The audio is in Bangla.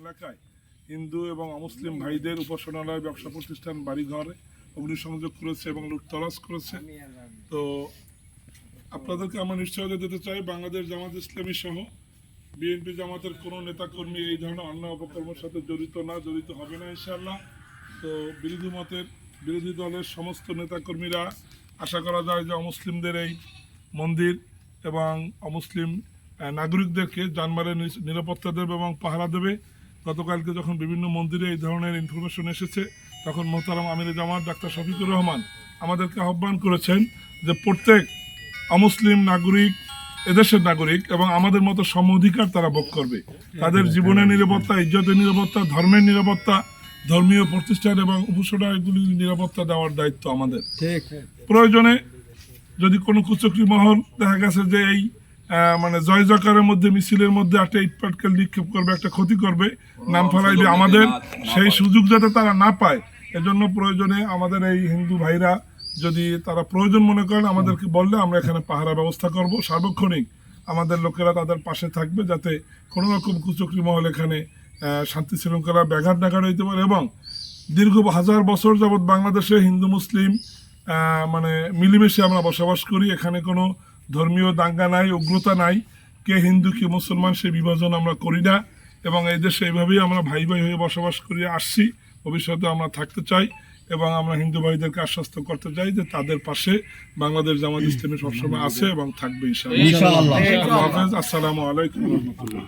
এলাকায় হিন্দু এবং অমুসলিম ভাইদের উপাসনালয়, ব্যবসা প্রতিষ্ঠান, বাড়িঘর অগ্নিসংযোগ করেছে এবং লুটতরাজ করেছে। তো আপনাদেরকে আমরা নিশ্চয়তা দিতে চাই, বাংলাদেশ জামাত ইসলামী সহ বিএনপি জামাতের কোনো নেতাকর্মী এই ধরনের অন্য অপকর্মের সাথে জড়িত না, জড়িত হবে না ইনশাআল্লাহ। তো বিরোধী মতের, বিরোধী দলের সমস্ত নেতাকর্মীরা আশা করা যায় যে অমুসলিমদের এই মন্দির এবং অমুসলিম নাগরিকদেরকে জানমালের নিরাপত্তা দেবে এবং পাহারা দেবে। গতকালকে যখন বিভিন্ন মন্দিরে এই ধরনের ইনফরমেশন এসেছে তখন মোহতারাম আমির জামাত ডাক্তার শফিকুর রহমান আমাদেরকে আহ্বান করেছেন যে প্রত্যেক অমুসলিম নাগরিক এদেশের নাগরিক এবং আমাদের মতো সম অধিকার তারা ভোগ করবে। তাদের জীবনের নিরাপত্তা ইজ্জতের নিরাপত্তা ধর্মের নিরাপত্তা ধর্মীয় প্রতিষ্ঠান এবং উপাসনাগুলির নিরাপত্তা দেওয়ার দায়িত্ব আমাদের। প্রয়োজনে যদি কোনো কুচক্রি মহল দেখা গেছে যে এই মানে জয় জকারের মধ্যে মিছিলের মধ্যে একটা ইটপাটকেল নিক্ষেপ করবে একটা ক্ষতি করবে নাম ফেলাইবে আমাদের। সেই সুযোগ যাতে তারা না পায় এজন্য প্রয়োজনে আমাদের এই হিন্দু ভাইরা যদি তারা প্রয়োজন মনে করেন আমাদেরকে বললে আমরা এখানে পাহারা ব্যবস্থা করব। সার্বক্ষণিক আমাদের লোকেরা তাদের পাশে থাকবে যাতে কোনো রকম কুচক্রি মহল এখানে শান্তি শৃঙ্খলা ব্যাঘাত ডাঘাট হইতে পারে এবং দীর্ঘ হাজার বছর যাবৎ বাংলাদেশে হিন্দু মুসলিম মানে মিলেমিশে আমরা বসবাস করি। এখানে কোনো ধর্মীয় দাঙ্গা নাই উগ্রতা নাই কে হিন্দু কে মুসলমান সে বিভাজন আমরা করি না। এবং এই দেশে এইভাবেই আমরা ভাই ভাই হয়ে বসবাস করে আসছি। ভবিষ্যতে আমরা থাকতে চাই এবং আমরা হিন্দু ভাইদেরকে আশ্বস্ত করতে চাই যে তাদের পাশে বাংলাদেশ জামাত ইসলামী সবসময় আছে এবং থাকবে ইনশাআল্লাহ। আসসালামু আলাইকুম। রহমতুল্লাহ